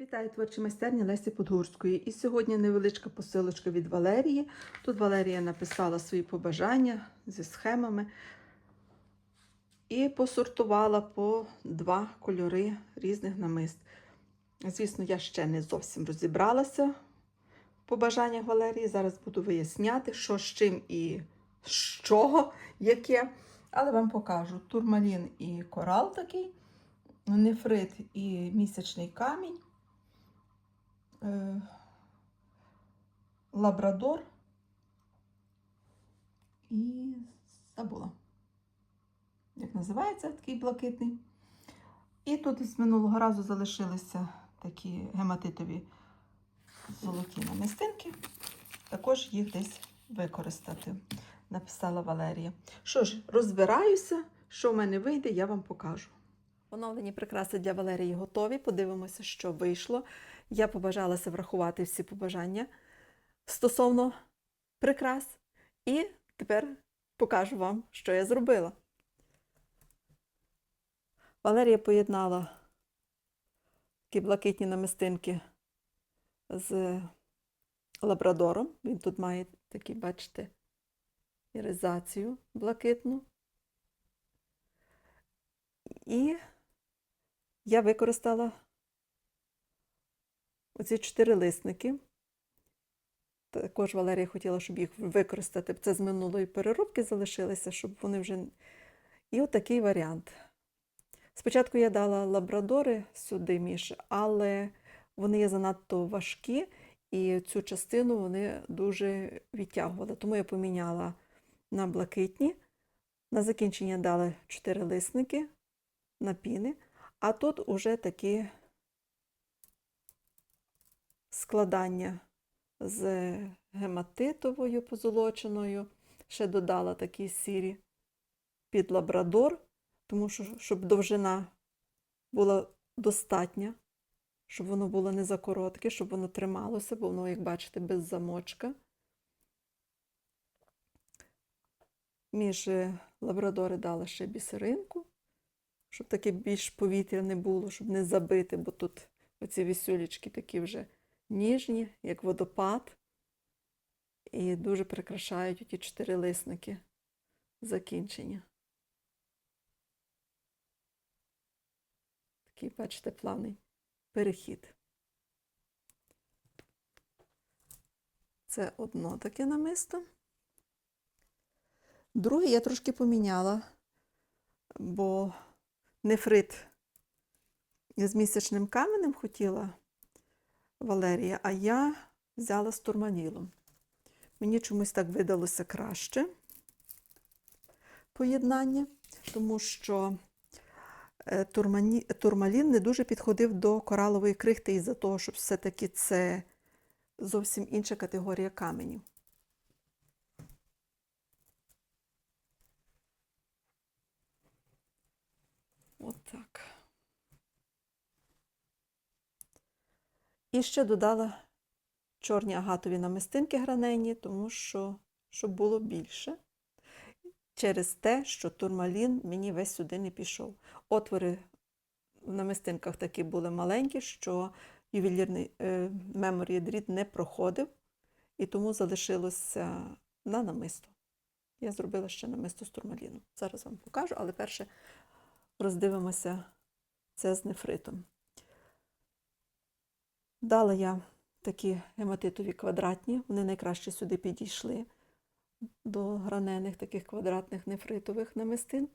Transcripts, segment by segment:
Вітаю творчі майстерні Лесі Подгурської. І сьогодні невеличка посилочка від Валерії. Тут Валерія написала свої побажання зі схемами і посортувала по два кольори різних намист. Звісно, я ще не зовсім розібралася в побажаннях Валерії. Зараз буду виясняти, що з чим і з чого, яке. Але вам покажу турмалін і корал такий, нефрит і місячний камінь. Е, Лабрадор і забула, як називається такий блакитний. І тут з минулого разу залишилися такі гематитові золоті намистинки. Також їх десь використати, написала Валерія. Що ж, розбираюся, що в мене вийде, я вам покажу. Оновлені прикраси для Валерії готові. Подивимося, що вийшло. Я побажалася врахувати всі побажання стосовно прикрас. І тепер покажу вам, що я зробила. Валерія поєднала такі блакитні намистинки з лабрадором. Він тут має такі, бачите, іризацію блакитну. І я використала оці чотири лисники. Також Валерія хотіла, щоб їх використати. Це з минулої переробки залишилися, щоб вони вже. І отакий варіант. Спочатку я дала лабрадори сюди між, але вони є занадто важкі, і цю частину вони дуже відтягували. Тому я поміняла на блакитні. На закінчення дала чотири лисники на піни, а тут уже такі складання з гематитовою позолоченою. Ще додала такі сірі під лабрадор, тому що, щоб довжина була достатня, щоб воно було не закоротке, щоб воно трималося, бо воно, як бачите, без замочка. Між лабрадори дала ще бісеринку, щоб таке більш повітря не було, щоб не забити, бо тут оці вісюлечки такі вже ніжні, як водопад, і дуже прикрашають ті чотири лисники закінчення. Такий, бачите, плавний перехід. Це одно таке намисто. Друге я трошки поміняла, бо нефрит з місячним каменем хотіла Валерія, а я взяла з турманілом. Мені чомусь так видалося краще поєднання, тому що е, турмані, турмалін не дуже підходив до коралової крихти із-за того, що все-таки це зовсім інша категорія каменів. От так. І ще додала чорні агатові намистинки гранені, тому що щоб було більше. Через те, що турмалін мені весь сюди не пішов. Отвори в намистинках такі були маленькі, що ювелірний е, дріт не проходив, і тому залишилося на намисто. Я зробила ще намисто з турмаліном. Зараз вам покажу, але перше роздивимося це з нефритом. Дала я такі гематитові квадратні, вони найкраще сюди підійшли до гранених таких квадратних нефритових намистин.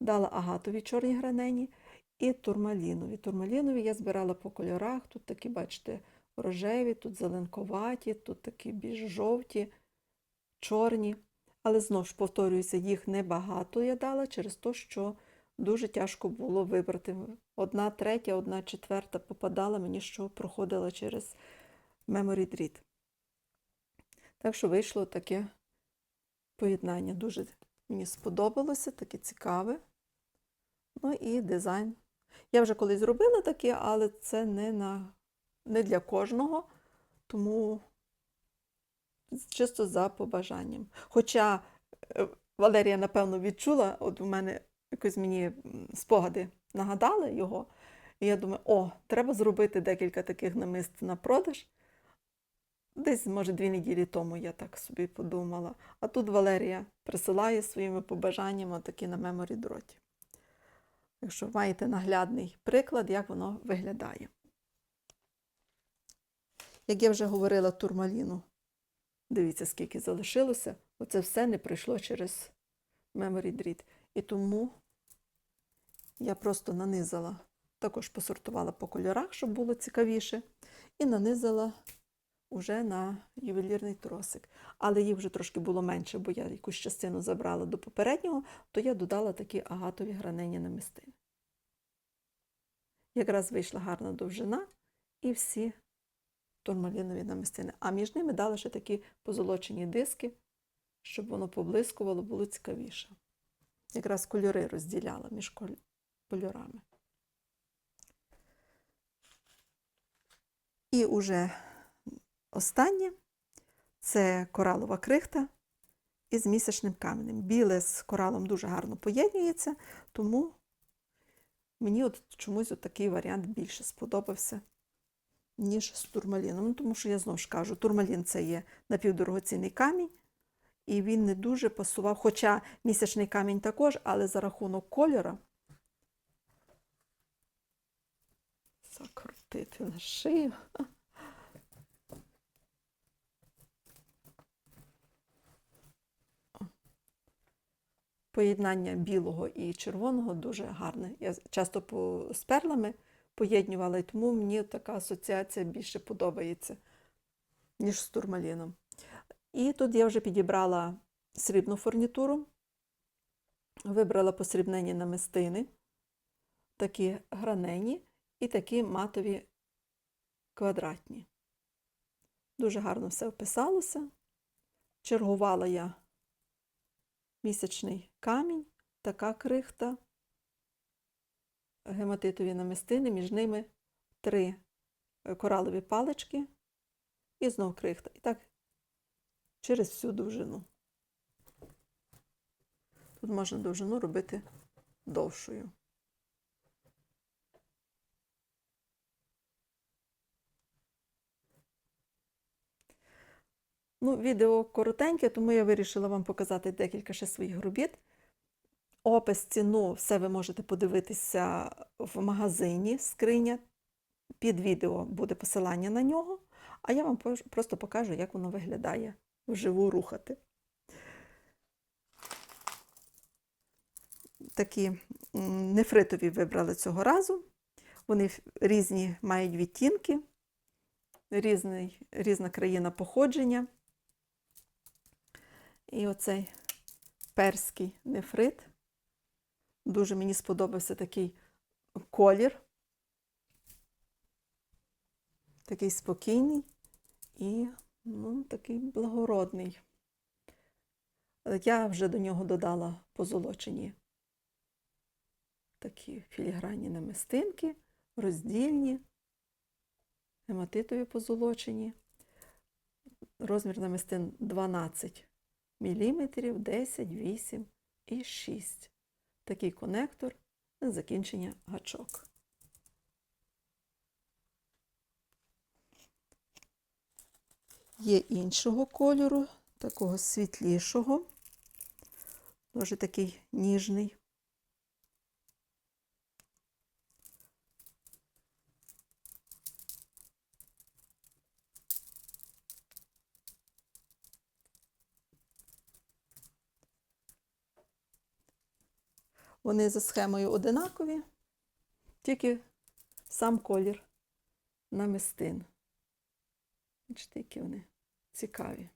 Дала агатові чорні гранені і турмалінові. Турмалінові я збирала по кольорах. Тут такі, бачите, рожеві, тут зеленковаті, тут такі більш жовті, чорні. Але знову ж повторююся, їх небагато я дала через те, що дуже тяжко було вибрати. Одна третя, одна четверта попадала мені, що проходила через Memory Dread. Так що вийшло таке поєднання. Дуже мені сподобалося, таке цікаве. Ну і дизайн. Я вже колись зробила таке, але це не, на, не для кожного, тому чисто за побажанням. Хоча е, Валерія, напевно, відчула, от у мене якось мені спогади нагадали його. І я думаю, о, треба зробити декілька таких намист на продаж. Десь, може, дві неділі тому я так собі подумала. А тут Валерія присилає своїми побажаннями такі на меморі дроті. Якщо маєте наглядний приклад, як воно виглядає. Як я вже говорила турмаліну, дивіться, скільки залишилося, оце все не пройшло через Memory Дріт. І тому я просто нанизала, також посортувала по кольорах, щоб було цікавіше, і нанизала уже на ювелірний тросик. Але їх вже трошки було менше, бо я якусь частину забрала до попереднього, то я додала такі агатові гранені намистини. Якраз вийшла гарна довжина і всі турмалінові намистини. А між ними дала ще такі позолочені диски, щоб воно поблискувало, було цікавіше. Якраз кольори розділяла між кольорами. І уже останнє це коралова крихта із місячним каменем. Біле з коралом дуже гарно поєднується, тому мені от чомусь от такий варіант більше сподобався, ніж з турмаліном. Ну, тому що я знову ж кажу, турмалін це є напівдорогоцінний камінь, і він не дуже пасував, хоча місячний камінь також, але за рахунок кольора закрутити на шию. Поєднання білого і червоного дуже гарне. Я часто по, з перлами поєднувала, і тому мені така асоціація більше подобається, ніж з турмаліном. І тут я вже підібрала срібну фурнітуру, вибрала посрібнені намистини, такі гранені і такі матові квадратні. Дуже гарно все вписалося. Чергувала я місячний камінь, така крихта, гематитові намистини, між ними три коралові палички і знов крихта. І так через всю довжину. Тут можна довжину робити довшою. Ну, відео коротеньке, тому я вирішила вам показати декілька ще своїх робіт. Опис, ціну, все ви можете подивитися в магазині скриня. Під відео буде посилання на нього, а я вам просто покажу, як воно виглядає вживу рухати. Такі нефритові вибрали цього разу. Вони різні мають відтінки, різний, різна країна походження. І оцей перський нефрит. Дуже мені сподобався такий колір. Такий спокійний і ну, такий благородний. Я вже до нього додала позолочені такі філігранні намистинки, роздільні, гематитові позолочені. Розмір намистин 12 мм, 10, 8 і 6. Такий конектор на закінчення гачок. Є іншого кольору, такого світлішого, дуже такий ніжний. Вони за схемою одинакові, тільки сам колір намистин. Бачите, які вони цікаві.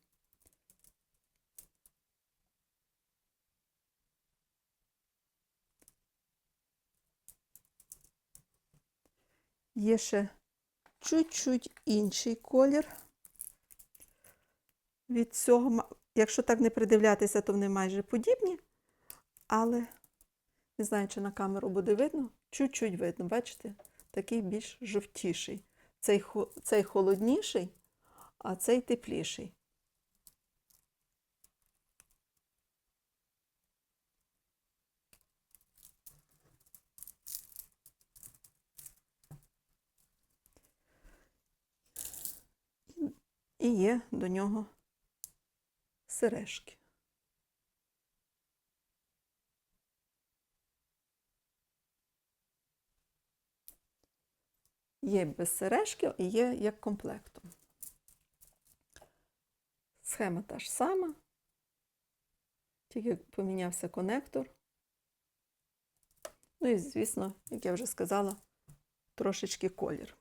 Є ще чуть-чуть інший колір від цього. Якщо так не придивлятися, то вони майже подібні, але не знаю, чи на камеру буде видно. Чуть-чуть видно, бачите? Такий більш жовтіший. Цей, цей холодніший, а цей тепліший. І є до нього сережки. Є без сережки і є як комплектом. Схема та ж сама, тільки помінявся конектор. Ну і, звісно, як я вже сказала, трошечки колір.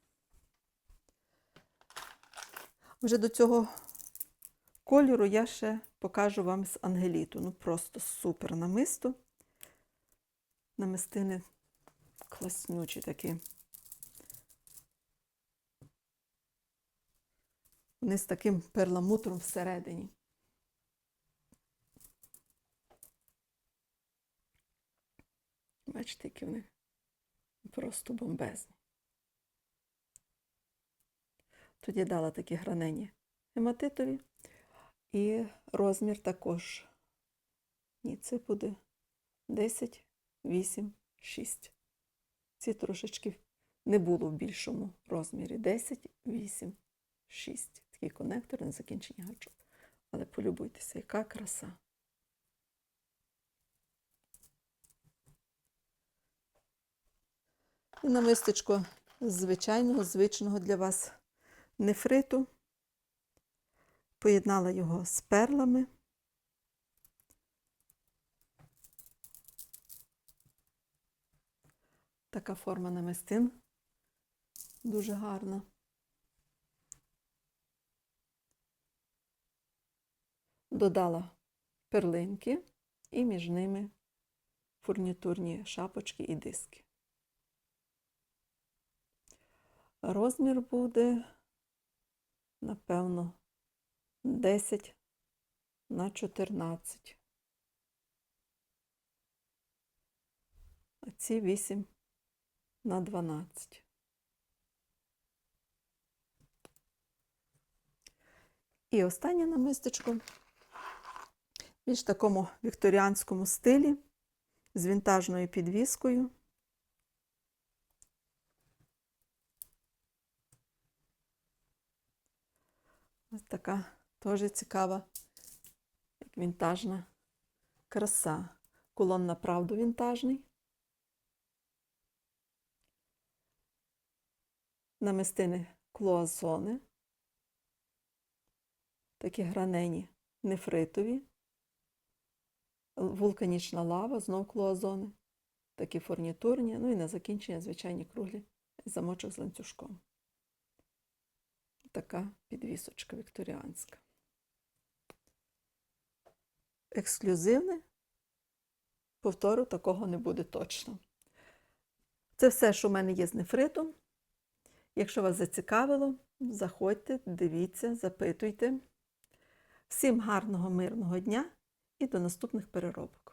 Вже до цього кольору я ще покажу вам з ангеліту. Ну просто супер намисто. Намистини класнючі такі. Вони з таким перламутром всередині. Бачите, які вони просто бомбезні. Тоді дала такі гранені гематитові. І розмір також. Ні, це буде 10, 8, 6. Ці трошечки не було в більшому розмірі. 10, 8, 6. Такий конектор на закінчення гачок. Але полюбуйтеся, яка краса. І намистечко звичайного, звичного для вас нефриту. Поєднала його з перлами. Така форма намистин дуже гарна. Додала перлинки і між ними фурнітурні шапочки і диски. Розмір буде, напевно, 10 на 14. А ці 8 на 12. І останнє намистечко більш такому вікторіанському стилі з вінтажною підвіскою. Ось така теж цікава, як вінтажна краса. Кулон направду вінтажний. Намистини клоазони. Такі гранені нефритові. Вулканічна лава, знов клоазони. Такі фурнітурні. Ну і на закінчення звичайні круглі замочок з ланцюжком така підвісочка вікторіанська. Ексклюзивне, повтору, такого не буде точно. Це все, що в мене є з нефритом. Якщо вас зацікавило, заходьте, дивіться, запитуйте. Всім гарного, мирного дня і до наступних переробок!